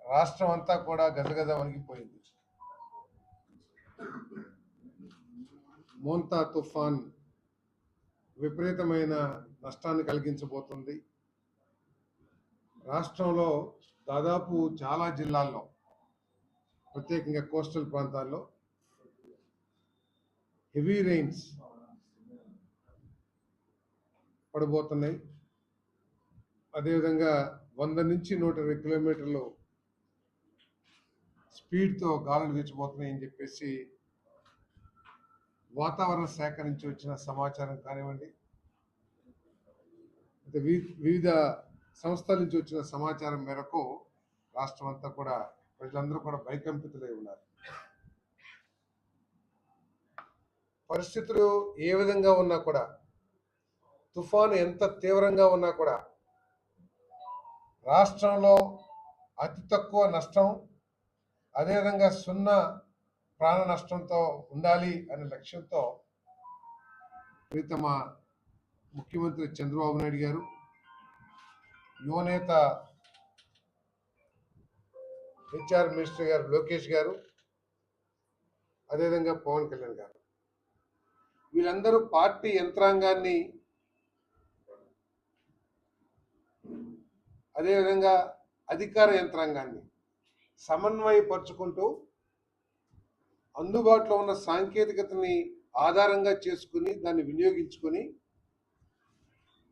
రాష్ట్రం అంతా కూడా గజగజ వణిగిపోయింది మోంతా తుఫాన్ విపరీతమైన నష్టాన్ని కలిగించబోతుంది. రాష్ట్రంలో దాదాపు చాలా జిల్లాల్లో ప్రత్యేకంగా కోస్టల్ ప్రాంతాల్లో హెవీ రెయిన్స్ పడబోతున్నాయి. అదేవిధంగా వంద నుంచి నూట ఇరవై కిలోమీటర్లు స్పీడ్తో గాలులు వీచిపోతున్నాయని చెప్పేసి వాతావరణ శాఖ నుంచి వచ్చిన సమాచారం కానివ్వండి అయితే వివిధ సంస్థల నుంచి వచ్చిన సమాచారం మేరకు రాష్ట్రం అంతా కూడా ప్రజలందరూ కూడా భయకంపితులై ఉన్నారు. పరిస్థితులు ఏ విధంగా ఉన్నా కూడా తుఫాను ఎంత తీవ్రంగా ఉన్నా కూడా రాష్ట్రంలో అతి తక్కువ నష్టం అదేవిధంగా సున్నా ప్రాణ నష్టంతో ఉండాలి అనే లక్ష్యంతో ప్రీతమ ముఖ్యమంత్రి చంద్రబాబు నాయుడు గారు యువనేత హెచ్ఆర్ మినిస్టర్ గారు లోకేష్ గారు అదేవిధంగా పవన్ కళ్యాణ్ గారు. వీళ్ళందరూ పార్టీ యంత్రాంగాన్ని అదేవిధంగా అధికార యంత్రాంగాన్ని సమన్వయపరుచుకుంటూ అందుబాటులో ఉన్న సాంకేతికతని ఆధారంగా చేసుకుని దాన్ని వినియోగించుకొని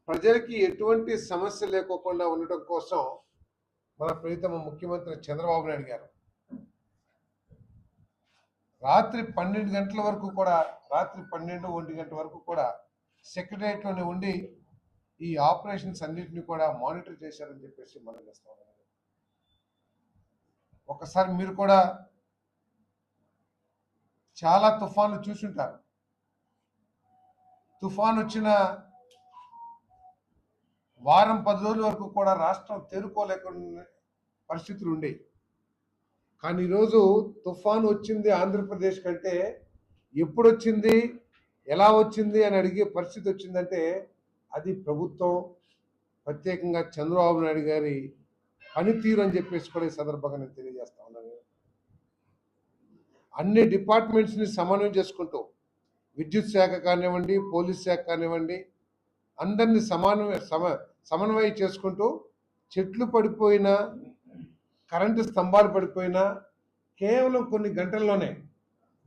ప్రజలకి ఎటువంటి సమస్య లేకోకుండా ఉండటం కోసం మన ప్రీతమ ముఖ్యమంత్రి చంద్రబాబు నాయుడు గారు రాత్రి పన్నెండు గంటల వరకు కూడా రాత్రి పన్నెండు ఒంటి గంటల వరకు కూడా సెక్రటరియట్లోనే ఉండి ఈ ఆపరేషన్స్ అన్నింటినీ కూడా మానిటర్ చేశారని చెప్పేసి మనం చేస్తాం ఒకసారి మీరు కూడా చాలా తుఫాన్లు చూసుంటారు. తుఫాన్ వచ్చిన వారం పది రోజుల వరకు కూడా రాష్ట్రం తేరుకోలేకుండా పరిస్థితులు ఉండేవి కానీ ఈరోజు తుఫాన్ వచ్చింది ఆంధ్రప్రదేశ్ కంటే ఎప్పుడు వచ్చింది ఎలా వచ్చింది అని అడిగే పరిస్థితి వచ్చిందంటే అది ప్రభుత్వం ప్రత్యేకంగా చంద్రబాబు నాయుడు గారి పనితీరు అని చెప్పేసి కూడా ఈ సందర్భంగా నేను తెలియజేస్తా ఉన్నాను అన్ని డిపార్ట్మెంట్స్ని సమన్వయం చేసుకుంటూ విద్యుత్ శాఖ కానివ్వండి పోలీస్ శాఖ కానివ్వండి అందరినీ సమానమే సమ సమన్వయం చేసుకుంటూ చెట్లు పడిపోయినా కరెంటు స్తంభాలు పడిపోయినా కేవలం కొన్ని గంటల్లోనే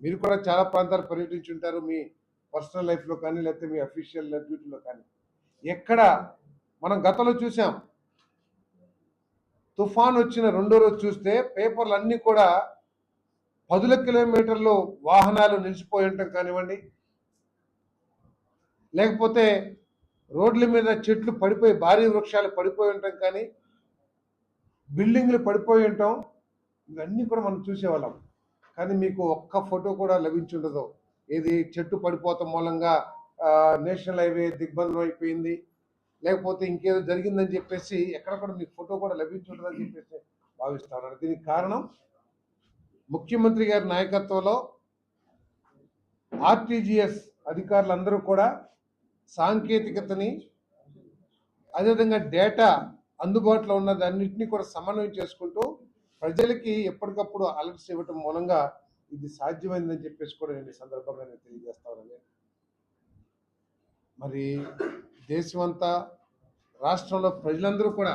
మీరు కూడా చాలా ప్రాంతాలు పర్యటించి ఉంటారు మీ పర్సనల్ లైఫ్లో కానీ లేకపోతే మీ అఫీషియల్ డ్యూటీలో కానీ. ఎక్కడ మనం గతంలో చూసాం. తుఫాన్ వచ్చిన రెండో రోజు చూస్తే పేపర్లు అన్నీ కూడా పదుల కిలోమీటర్లు వాహనాలు నిలిచిపోయి ఉండటం కానివ్వండి లేకపోతే రోడ్ల మీద చెట్లు పడిపోయి భారీ వృక్షాలు పడిపోయి ఉండటం కానీ బిల్డింగ్లు పడిపోయి ఉండటం ఇవన్నీ కూడా మనం చూసేవాళ్ళం. కానీ మీకు ఒక్క ఫోటో కూడా లభించి ఉండదు ఏది చెట్టు పడిపోతాం మూలంగా నేషనల్ హైవే దిగ్బంధనం అయిపోయింది. లేకపోతే ఇంకేదో జరిగిందని చెప్పేసి ఎక్కడ కూడా మీకు ఫోటో కూడా లభించుంటుందని చెప్పేసి భావిస్తున్నారు దీనికి కారణం ముఖ్యమంత్రి గారి నాయకత్వంలో ఆర్టీజీఎస్ అధికారులందరూ కూడా సాంకేతికతని అదేవిధంగా డేటా అందుబాటులో ఉన్న అన్నింటినీ కూడా సమన్వయం చేసుకుంటూ ప్రజలకి ఎప్పటికప్పుడు అలర్ట్స్ ఇవ్వటం మూలంగా ఇది సాధ్యమైందని చెప్పేసి కూడా నేను ఈ సందర్భంగా నేను తెలియజేస్తా ఉన్నాను. మరి దేశమంతా రాష్ట్రంలో ప్రజలందరూ కూడా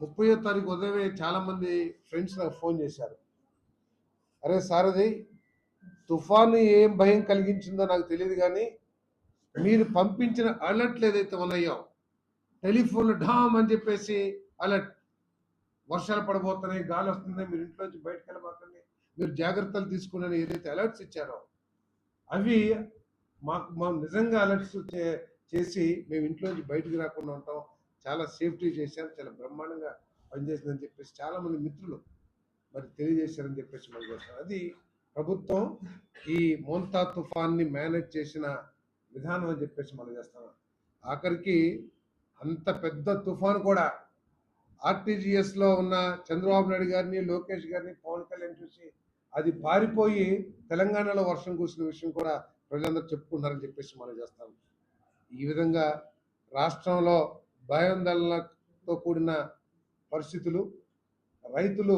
ముప్పయో తారీఖు ఉదయమే చాలామంది ఫ్రెండ్స్ నాకు ఫోన్ చేశారు. అరే సారథి తుఫాను ఏం భయం కలిగించిందో నాకు తెలియదు కానీ మీరు పంపించిన అలర్ట్లు ఏదైతే ఉన్నాయో టెలిఫోన్లు ఢామ్ అని చెప్పేసి అలర్ట్. వర్షాలు పడబోతున్నాయి గాలి వస్తుంది మీరు ఇంట్లోంచి బయటకు వెళ్ళబోతుంది మీరు జాగ్రత్తలు తీసుకుని ఏదైతే అలర్ట్స్ ఇచ్చారో అవి మాకు మా నిజంగా అలర్ట్స్ చేసి మేము ఇంట్లోంచి బయటకు రాకుండా ఉంటాం. చాలా సేఫ్టీ చేశారు చాలా బ్రహ్మాండంగా పనిచేసిందని చెప్పేసి చాలా మంది మిత్రులు మరి తెలియజేశారని చెప్పేసి మనం చేస్తాం అది ప్రభుత్వం ఈ మోంతా తుఫాన్ని మేనేజ్ చేసిన విధానం అని చెప్పేసి మనం చేస్తాం ఆఖరికి అంత పెద్ద తుఫాన్ కూడా ఆర్టీజీఎస్లో ఉన్న చంద్రబాబు నాయుడు గారిని లోకేష్ గారిని పవన్ కళ్యాణ్ చూసి అది పారిపోయి తెలంగాణలో వర్షం కురిసిన విషయం కూడా ప్రజలందరూ చెప్పుకున్నారని చెప్పేసి మనం చేస్తాం. ఈ విధంగా రాష్ట్రంలో భయాందోళనతో కూడిన పరిస్థితులు రైతులు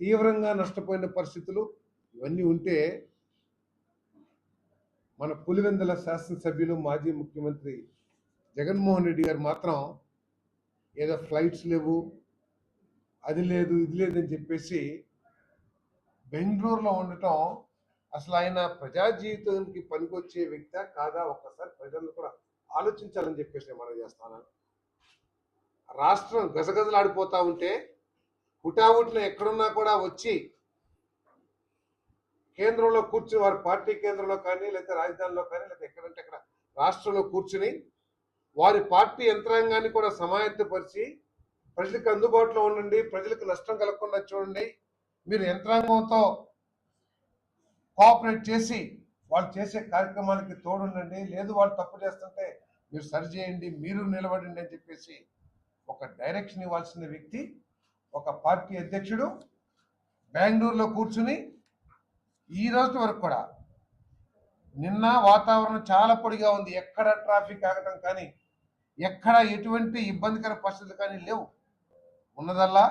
తీవ్రంగా నష్టపోయిన పరిస్థితులు ఇవన్నీ ఉంటే మన పులివెందుల శాసనసభ్యులు మాజీ ముఖ్యమంత్రి జగన్మోహన్ రెడ్డి గారు మాత్రం ఏదో ఫ్లైట్స్ లేవు అది లేదు ఇది లేదని చెప్పేసి బెంగళూరులో ఉండటం అసలు ఆయన ప్రజా జీవితానికి పనికొచ్చే వ్యక్తి కాదా ఒక్కసారి ప్రజలను కూడా ఆలోచించాలని చెప్పేసి నేను మనం చేస్తాను. రాష్ట్రం గజగజలాడిపోతా ఉంటే హుటాహుటిన ఎక్కడున్నా కూడా వచ్చి కేంద్రంలో కూర్చుని వారి పార్టీ కేంద్రంలో కానీ లేకపోతే రాజధానిలో కానీ లేకపోతే ఎక్కడంటే అక్కడ రాష్ట్రంలో కూర్చుని వారి పార్టీ యంత్రాంగాన్ని కూడా సమాయత్తపరిచి ప్రజలకు అందుబాటులో ఉండండి ప్రజలకు నష్టం కలగకుండా చూడండి. మీరు యంత్రాంగంతో కోఆపరేట్ చేసి వాళ్ళు చేసే కార్యక్రమానికి తోడుండండి. లేదు వాళ్ళు తప్పు చేస్తుంటే మీరు సరి చేయండి మీరు నిలబడండి అని చెప్పేసి ఒక డైరెక్షన్ ఇవ్వాల్సిన వ్యక్తి ఒక పార్టీ అధ్యక్షుడు బెంగళూరులో కూర్చుని ఈ రోజు వరకు కూడా నిన్న వాతావరణం చాలా పొడిగా ఉంది. ఎక్కడ ట్రాఫిక్ ఆగటం కానీ ఎక్కడ ఎటువంటి ఇబ్బందికర పరిస్థితులు కానీ లేవు. ఉన్నదల్లా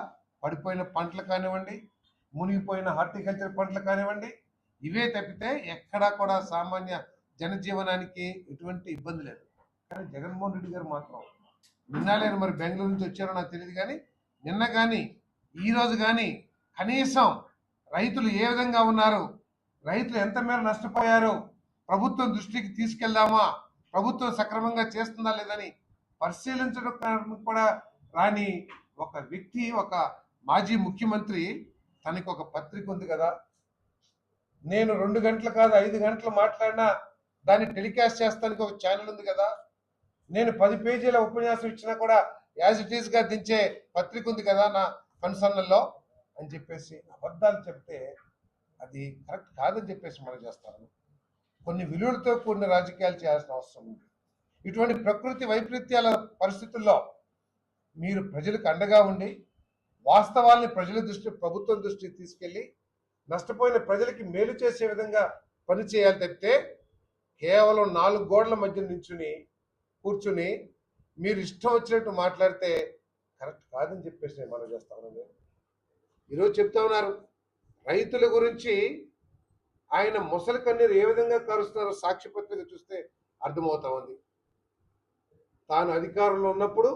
పడిపోయిన పంటలు కానివ్వండి మునిగిపోయిన హార్టికల్చర్ పంటలు కానివ్వండి ఇవే తప్పితే ఎక్కడా కూడా సామాన్య జనజీవనానికి ఎటువంటి ఇబ్బంది లేదు. కానీ జగన్మోహన్ రెడ్డి గారు మాత్రం నిన్న లేరు మరి బెంగళూరు నుంచి వచ్చారో నాకు తెలియదు కానీ నిన్న కానీ ఈరోజు కానీ కనీసం రైతులు ఏ విధంగా ఉన్నారు రైతులు ఎంత మేర నష్టపోయారు ప్రభుత్వం దృష్టికి తీసుకెళ్దామా ప్రభుత్వం సక్రమంగా చేస్తుందా లేదని పరిశీలించడం కూడా రాని ఒక వ్యక్తి ఒక మాజీ ముఖ్యమంత్రి తనకి ఒక పత్రిక ఉంది కదా నేను రెండు గంటలు కాదు ఐదు గంటలు మాట్లాడినా దాన్ని టెలికాస్ట్ చేస్తానికి ఒక ఛానల్ ఉంది కదా. నేను పది పేజీల ఉపన్యాసం ఇచ్చినా కూడా యాజ్ ఇట్ ఈస్గా దించే పత్రిక ఉంది కదా నా కన్సర్న్లలో అని చెప్పేసి అబద్ధాలు చెప్తే అది కరెక్ట్ కాదని చెప్పేసి మనం చేస్తాను కొన్ని విలువలతో కూడిన రాజకీయాలు చేయాల్సిన అవసరం ఉంది. ఇటువంటి ప్రకృతి వైపరీత్యాల పరిస్థితుల్లో మీరు ప్రజలకు అండగా ఉండి వాస్తవాల్ని ప్రజల దృష్టి ప్రభుత్వం దృష్టికి తీసుకెళ్ళి నష్టపోయిన ప్రజలకి మేలు చేసే విధంగా పనిచేయాలి తప్పితే కేవలం నాలుగు గోడల మధ్య నించుని కూర్చుని మీరు ఇష్టం వచ్చినట్టు మాట్లాడితే కరెక్ట్ కాదని చెప్పేసి నేను మనం చేస్తా ఉన్నాను. ఈరోజు చెప్తా ఉన్నారు రైతుల గురించి ఆయన ముసలి కన్నీరు ఏ విధంగా కరుస్తున్నారో సాక్షిపత్రిక చూస్తే అర్థమవుతా ఉంది. తాను అధికారంలో ఉన్నప్పుడు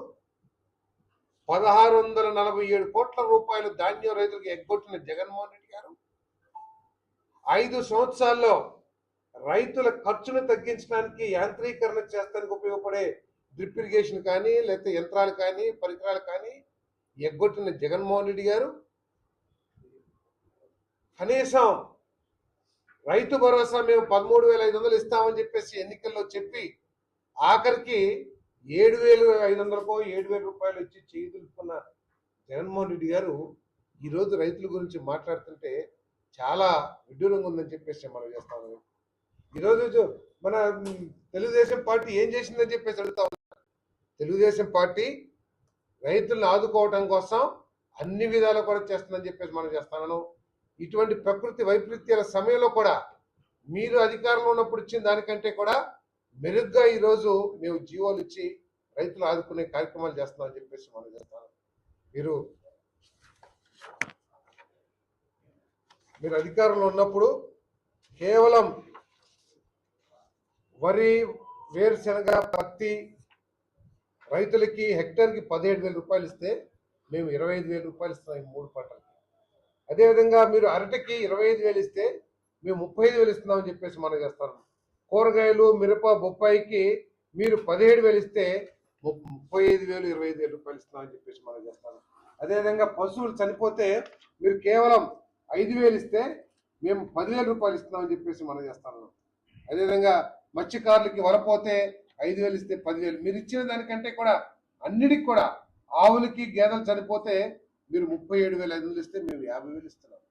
పదహారు వందల నలభై ఏడు కోట్ల రూపాయలు ధాన్యం రైతులకు ఎగ్గొట్టిన జగన్మోహన్ రెడ్డి గారు ఐదు సంవత్సరాల్లో రైతుల ఖర్చును తగ్గించడానికి యాంత్రీకరణ చేస్తానికి ఉపయోగపడే డ్రిప్ ఇరిగేషన్ కానీ లేకపోతే యంత్రాలు కానీ పరికరాలు కానీ ఎగ్గొట్టిన జగన్మోహన్ రెడ్డి గారు కనీసం రైతు భరోసా మేము పదమూడు వేల ఐదు వందలు ఇస్తామని చెప్పేసి ఎన్నికల్లో చెప్పి ఆఖరికి ఏడు వేలు ఐదు వందలకో ఏడు వేల రూపాయలు ఇచ్చి చేయి తెలుపుకున్న జగన్మోహన్ రెడ్డి గారు ఈరోజు రైతుల గురించి మాట్లాడుతుంటే చాలా విడ్డూరంగా ఉందని చెప్పేసి మనం చేస్తాను ఈరోజు మన తెలుగుదేశం పార్టీ ఏం చేసిందని చెప్పేసి అడుగుతా ఉన్నాం. తెలుగుదేశం పార్టీ రైతులను ఆదుకోవటం కోసం అన్ని విధాలు కూడా చేస్తుందని చెప్పేసి మనం చేస్తాను ఇటువంటి ప్రకృతి వైపరీత్యాల సమయంలో కూడా మీరు అధికారంలో ఉన్నప్పుడు ఇచ్చిన దానికంటే కూడా మెరుగ్గా ఈరోజు మేము జీవోలు ఇచ్చి రైతులు ఆదుకునే కార్యక్రమాలు చేస్తున్నామని చెప్పేసి మనం చేస్తాను మీరు మీరు అధికారంలో ఉన్నప్పుడు కేవలం వరి వేరుశనగ పత్తి రైతులకి హెక్టర్కి పదిహేడు వేల రూపాయలు ఇస్తే మేము ఇరవై ఐదు వేల రూపాయలు ఇస్తున్నాం మూడు పంటలకి. అదేవిధంగా మీరు అరటికి ఇరవై ఐదు వేలు ఇస్తే మేము ముప్పై ఐదు వేలు ఇస్తున్నామని చెప్పేసి మనం చేస్తాం. కూరగాయలు మిరప బొప్పాయికి మీరు పదిహేడు వేలు ఇస్తే ము- ముప్పై ఐదు వేలు ఇరవై ఐదు వేల రూపాయలు ఇస్తున్నామని చెప్పేసి మనం చేస్తాం. అదేవిధంగా పశువులు చనిపోతే మీరు కేవలం ఐదు వేలు ఇస్తే మేము పదివేల రూపాయలు ఇస్తున్నామని చెప్పేసి మనం చేస్తాను అదేవిధంగా మత్స్యకారులకి వలపోతే ఐదు వేలు ఇస్తే పదివేలు. మీరు ఇచ్చిన దానికంటే కూడా అన్నిటికి కూడా ఆవులకి గేదెలు చనిపోతే మీరు ముప్పై ఏడు వేల ఐదు వందలు ఇస్తే మేము యాభై వేలు ఇస్తున్నాం.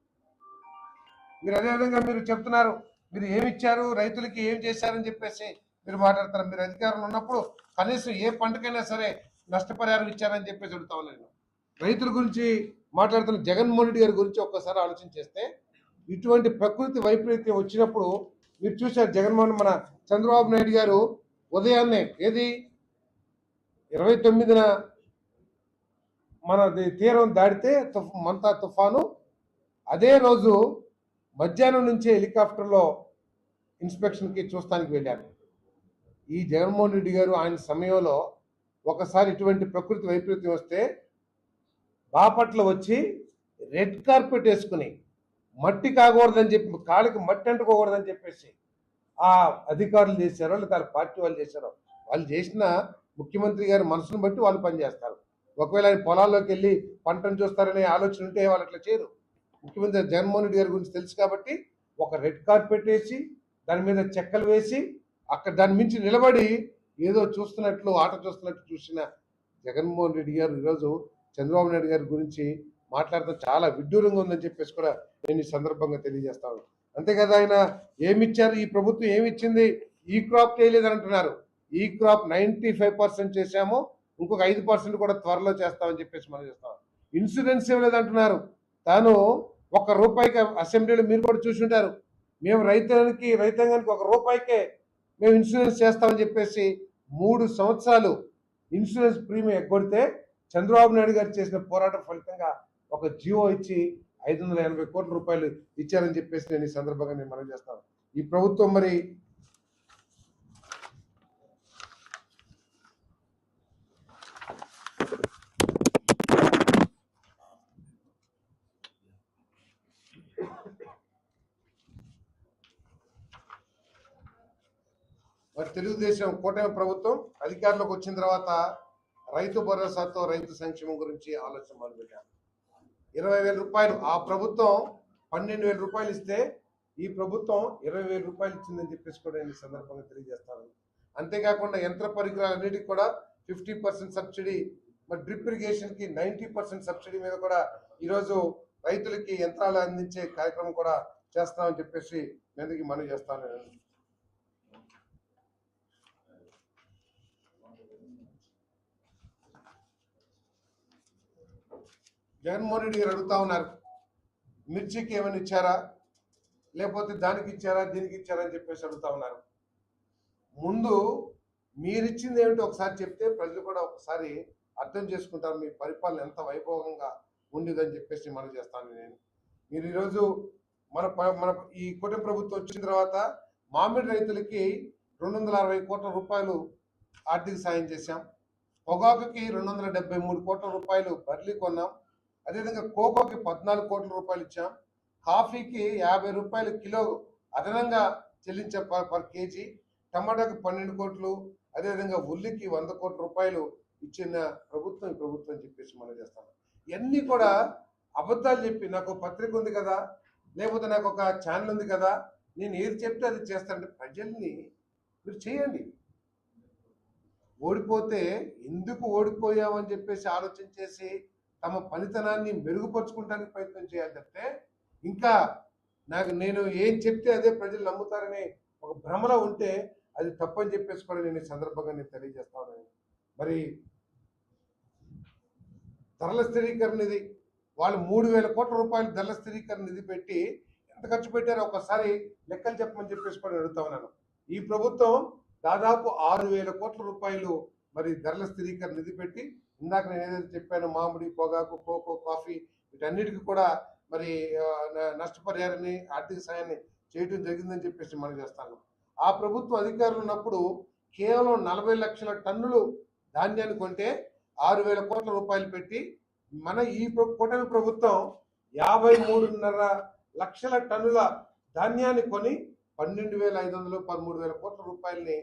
మీరు అదేవిధంగా మీరు చెప్తున్నారు మీరు ఏమి ఇచ్చారు రైతులకి ఏం చేశారని చెప్పేసి మీరు మాట్లాడతారు. మీరు అధికారంలో ఉన్నప్పుడు కనీసం ఏ పంటకైనా సరే నష్టపరిహారం ఇచ్చారని చెప్పేసి అడుగుతా ఉన్నాను నేను. రైతుల గురించి మాట్లాడుతున్న జగన్మోహన్ రెడ్డి గారి గురించి ఒక్కసారి ఆలోచన చేస్తే ఇటువంటి ప్రకృతి వైపరీత్యం వచ్చినప్పుడు మీరు చూశారు జగన్మోహన్ మన చంద్రబాబు నాయుడు గారు ఉదయాన్నే ఏది? ఇరవై తొమ్మిదిన మన తీరం దాటితే మంతా తుఫాను. అదే రోజు మధ్యాహ్నం నుంచే హెలికాప్టర్లో ఇన్స్పెక్షన్కి చూస్తానికి వెళ్ళాను ఈ జగన్మోహన్ రెడ్డి గారు ఆయన సమయంలో ఒకసారి ఇటువంటి ప్రకృతి వైపరీత్యం వస్తే బాపట్ల వచ్చి రెడ్ కార్పెట్ వేసుకుని మట్టి కాకూడదని చెప్పి కాళ్ళకి మట్టి అంటుకోకూడదని చెప్పేసి ఆ అధికారులు చేశారో లేదా వాళ్ళ పార్టీ వాళ్ళు చేశారో వాళ్ళు చేసిన ముఖ్యమంత్రి గారి మనసును బట్టి వాళ్ళు పనిచేస్తారు. ఒకవేళ ఆయన పొలాల్లోకి వెళ్ళి పంటను చూస్తారనే ఆలోచన ఉంటే వాళ్ళు అట్లా చేయరు. ముఖ్యమంత్రి జగన్మోహన్ రెడ్డి గారి గురించి తెలుసు కాబట్టి ఒక రెడ్ కార్పెట్ వేసి దాని మీద చెక్కలు వేసి అక్కడ దాని మించి నిలబడి ఏదో చూస్తున్నట్లు ఆట చూస్తున్నట్టు చూసిన జగన్మోహన్ రెడ్డి గారు ఈరోజు చంద్రబాబు నాయుడు గారి గురించి మాట్లాడటం చాలా విడ్డూరంగా ఉందని చెప్పేసి కూడా నేను ఈ సందర్భంగా తెలియజేస్తాను అంతే కదా ఆయన? ఏమిచ్చారు? ఈ ప్రభుత్వం ఏమిచ్చింది? ఈ క్రాప్ చేయలేదని అంటున్నారు. ఈ క్రాప్ నైంటీ ఫైవ్ పర్సెంట్ చేశాము ఇంకొక ఐదు పర్సెంట్ కూడా త్వరలో చేస్తామని చెప్పేసి మనం చేస్తాం. ఇన్సూరెన్స్ ఇవ్వలేదంటున్నారు తాను ఒక రూపాయికి అసెంబ్లీలో మీరు కూడా చూసి ఉంటారు. మేము రైతులకి రైతాంగానికి ఒక రూపాయికే మేము ఇన్సూరెన్స్ చేస్తామని చెప్పేసి మూడు సంవత్సరాలు ఇన్సూరెన్స్ ప్రీమియం ఎగ్గొడితే చంద్రబాబు నాయుడు గారు చేసిన పోరాటం ఫలితంగా ఒక జియో ఇచ్చి ఐదు వందల ఎనభై కోట్ల రూపాయలు ఇచ్చారని చెప్పేసి నేను ఈ సందర్భంగా నేను మనం చేస్తాను. ఈ ప్రభుత్వం మరి మరి తెలుగుదేశం కూటమి ప్రభుత్వం అధికారంలోకి వచ్చిన తర్వాత రైతు భరోసాతో రైతు సంక్షేమం గురించి ఆలోచన మొదలుపెట్టారు ఇరవై వేల రూపాయలు ఆ ప్రభుత్వం పన్నెండు వేల రూపాయలు ఇస్తే ఈ ప్రభుత్వం ఇరవై వేల రూపాయలు ఇచ్చిందని చెప్పేసి కూడా నేను ఈ సందర్భంగా తెలియజేస్తాను. అంతేకాకుండా యంత్ర పరికరాలన్నిటికీ కూడా ఫిఫ్టీ పర్సెంట్ సబ్సిడీ మరి డ్రిప్ ఇరిగేషన్కి నైంటీ పర్సెంట్ సబ్సిడీ మీద కూడా ఈరోజు రైతులకి యంత్రాలు అందించే కార్యక్రమం కూడా చేస్తామని చెప్పేసి నేను మనవి చేస్తాను. జగన్మోహన్ రెడ్డి గారు అడుగుతా ఉన్నారు మిర్చికి ఏమైనా ఇచ్చారా? లేకపోతే దానికి ఇచ్చారా దీనికి ఇచ్చారా అని చెప్పేసి అడుగుతా ఉన్నారు. ముందు మీరిచ్చింది ఏమిటో ఒకసారి చెప్తే ప్రజలు కూడా ఒకసారి అర్థం చేసుకుంటారు మీ పరిపాలన ఎంత వైభవంగా ఉండేదని చెప్పేసి మనం చేస్తాను నేను. మీరు ఈరోజు మన మన ఈ కూటమి ప్రభుత్వం వచ్చిన తర్వాత మామిడి రైతులకి రెండు వందల అరవై కోట్ల రూపాయలు ఆర్థిక సాయం చేశాం. పొగాకుకి రెండు వందల డెబ్బై మూడు కోట్ల రూపాయలు బర్లీ కొన్నాం. అదేవిధంగా కోకోకి పద్నాలుగు కోట్ల రూపాయలు ఇచ్చాం. కాఫీకి యాభై రూపాయలు కిలో అదనంగా చెల్లించాం పర్ పర్ కేజీ. టమాటాకి పన్నెండు కోట్లు అదేవిధంగా ఉల్లికి వంద కోట్ల రూపాయలు ఇచ్చిన ప్రభుత్వం ఈ ప్రభుత్వం అని చెప్పేసి మనం చేస్తాం. ఇవన్నీ కూడా అబద్ధాలు చెప్పి నాకు పత్రిక ఉంది కదా లేకపోతే నాకు ఒక ఛానల్ ఉంది కదా నేను ఏది చెప్తే అది చేస్తానంటే ప్రజల్ని మీరు చేయండి. ఓడిపోతే ఎందుకు ఓడిపోయామని చెప్పేసి ఆలోచన చేసి తమ పనితనాన్ని మెరుగుపరుచుకోవడానికి ప్రయత్నం చేయాలి తప్పితే ఇంకా నాకు నేను ఏం చెప్తే అదే ప్రజలు నమ్ముతారనే ఒక భ్రమలో ఉంటే అది తప్పని చెప్పేసి కూడా నేను ఈ సందర్భంగా నేను తెలియజేస్తాను మరి ధరల స్థిరీకరణ నిధి వాళ్ళు మూడు వేల కోట్ల రూపాయలు ధరల స్థిరీకరణ నిధి పెట్టి ఎంత ఖర్చు పెట్టారో ఒకసారి లెక్కలు చెప్పమని చెప్పేసి కూడా అడుగుతా ఉన్నాను. ఈ ప్రభుత్వం దాదాపు ఆరు వేల కోట్ల రూపాయలు మరి ధరల స్థిరీకరణ నిధి పెట్టి ఇందాక నేను ఏదైతే చెప్పాను మామిడి పొగాకు కోకో కాఫీ వీటన్నిటికీ కూడా మరి న- నష్టపరిహారాన్ని ఆర్థిక సాయాన్ని చేయడం జరిగిందని చెప్పేసి మనం చేస్తాను. ఆ ప్రభుత్వం అధికారులు ఉన్నప్పుడు కేవలం నలభై లక్షల టన్నులు ధాన్యాన్ని కొంటే ఆరు వేల కోట్ల రూపాయలు పెట్టి మన ఈ కూటమి ప్రభుత్వం యాభై మూడున్నర లక్షల టన్నుల ధాన్యాన్ని కొని పన్నెండు వేల ఐదు వందలు పదమూడు వేల కోట్ల రూపాయలని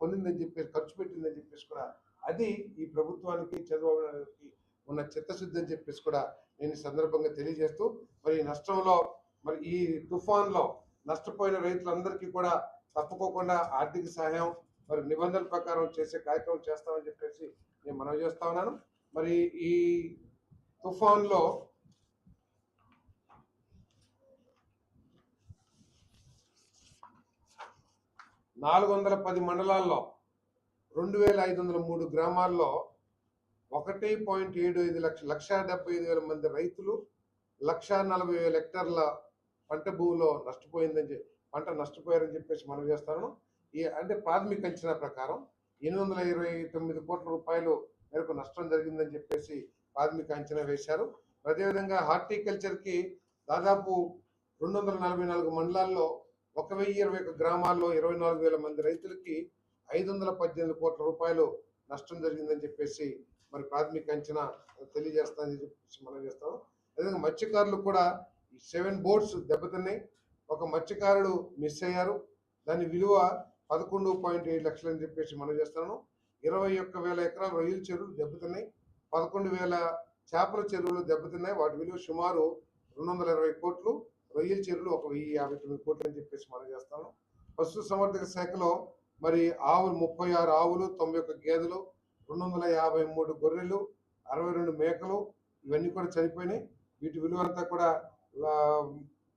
కొనిందని చెప్పేసి ఖర్చు పెట్టిందని చెప్పేసి కూడా అది ఈ ప్రభుత్వానికి చంద్రబాబు నాయుడుకి ఉన్న చిత్తశుద్ధి అని చెప్పేసి కూడా నేను ఈ సందర్భంగా తెలియజేస్తూ మరి ఈ నష్టంలో మరి ఈ తుఫాన్లో నష్టపోయిన రైతులందరికీ కూడా తప్పుకోకుండా ఆర్థిక సహాయం మరి నిబంధనల ప్రకారం చేసే కార్యక్రమం చేస్తామని చెప్పేసి నేను మనవి చేస్తా ఉన్నాను. మరి ఈ తుఫాన్లో నాలుగు వందల పది మండలాల్లో రెండు వేల ఐదు వందల మూడు గ్రామాల్లో ఒకటి పాయింట్ ఏడు ఐదు లక్ష లక్ష డెబ్బై ఐదు వేల మంది రైతులు లక్ష నలభై వేల హెక్టార్ల పంట భూమిలో నష్టపోయిందని చెప్పి పంట నష్టపోయారని చెప్పేసి మనం చేస్తాను. ఈ అంటే ప్రాథమిక అంచనా ప్రకారం ఎనిమిది వందల ఇరవై తొమ్మిది కోట్ల రూపాయలు మేరకు నష్టం జరిగిందని చెప్పేసి ప్రాథమిక అంచనా వేశారు. అదేవిధంగా హార్టికల్చర్కి దాదాపు రెండు వందల నలభై నాలుగు మండలాల్లో ఒక వెయ్యి ఇరవై ఒక గ్రామాల్లో ఇరవై నాలుగు వేల మంది రైతులకి ఐదు వందల పద్దెనిమిది కోట్ల రూపాయలు నష్టం జరిగిందని చెప్పేసి మరి ప్రాథమిక అంచనా తెలియజేస్తానని చెప్పేసి మనం చేస్తాం. అదేవిధంగా మత్స్యకారులు కూడా సెవెన్ బోట్స్ దెబ్బతిన్నాయి. ఒక మత్స్యకారుడు మిస్ అయ్యారు. దాని విలువ పదకొండు పాయింట్ ఏడు లక్షలు అని చెప్పేసి మనం చేస్తాను. ఇరవై ఒక్క వేల ఎకరాల రొయ్యల చెరువులు దెబ్బతిన్నాయి. పదకొండు వేల చేపల చెరువులు దెబ్బతిన్నాయి. వాటి విలువ సుమారు రెండు వందల ఇరవై కోట్లు. రొయ్యల చెరువులు ఒక వెయ్యి యాభై తొమ్మిది కోట్లు అని చెప్పేసి మనం చేస్తాను. పశు సంవర్ధక శాఖలో మరి ఆవులు ముప్పై ఆరు ఆవులు తొంభై ఒక్క గేదెలు రెండు వందల యాభై మూడు గొర్రెలు అరవై రెండు మేకలు ఇవన్నీ కూడా చనిపోయినాయి. వీటి విలువ అంతా కూడా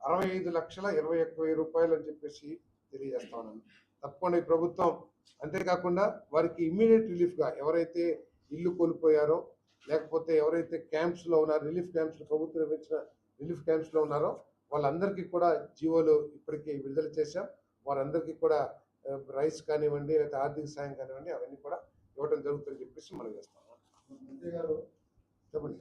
అరవై ఐదు లక్షల ఇరవై ఒక్క వెయ్యి రూపాయలు అని చెప్పేసి తెలియజేస్తా ఉన్నాను. తప్పకుండా ఈ ప్రభుత్వం అంతేకాకుండా వారికి ఇమ్మీడియట్ రిలీఫ్గా ఎవరైతే ఇల్లు కోల్పోయారో లేకపోతే ఎవరైతే క్యాంప్స్లో ఉన్నారో రిలీఫ్ క్యాంప్స్ ప్రభుత్వం నిర్మించిన రిలీఫ్ క్యాంప్స్లో ఉన్నారో వాళ్ళందరికీ కూడా జీవోలు ఇప్పటికీ విడుదల చేశాం. వారందరికీ కూడా రైస్ కానివ్వండి లేకపోతే ఆర్థిక సాయం కానివ్వండి అవన్నీ కూడా ఇవ్వడం జరుగుతుందని చెప్పేసి మనం చేస్తాం. గారు చెప్పండి.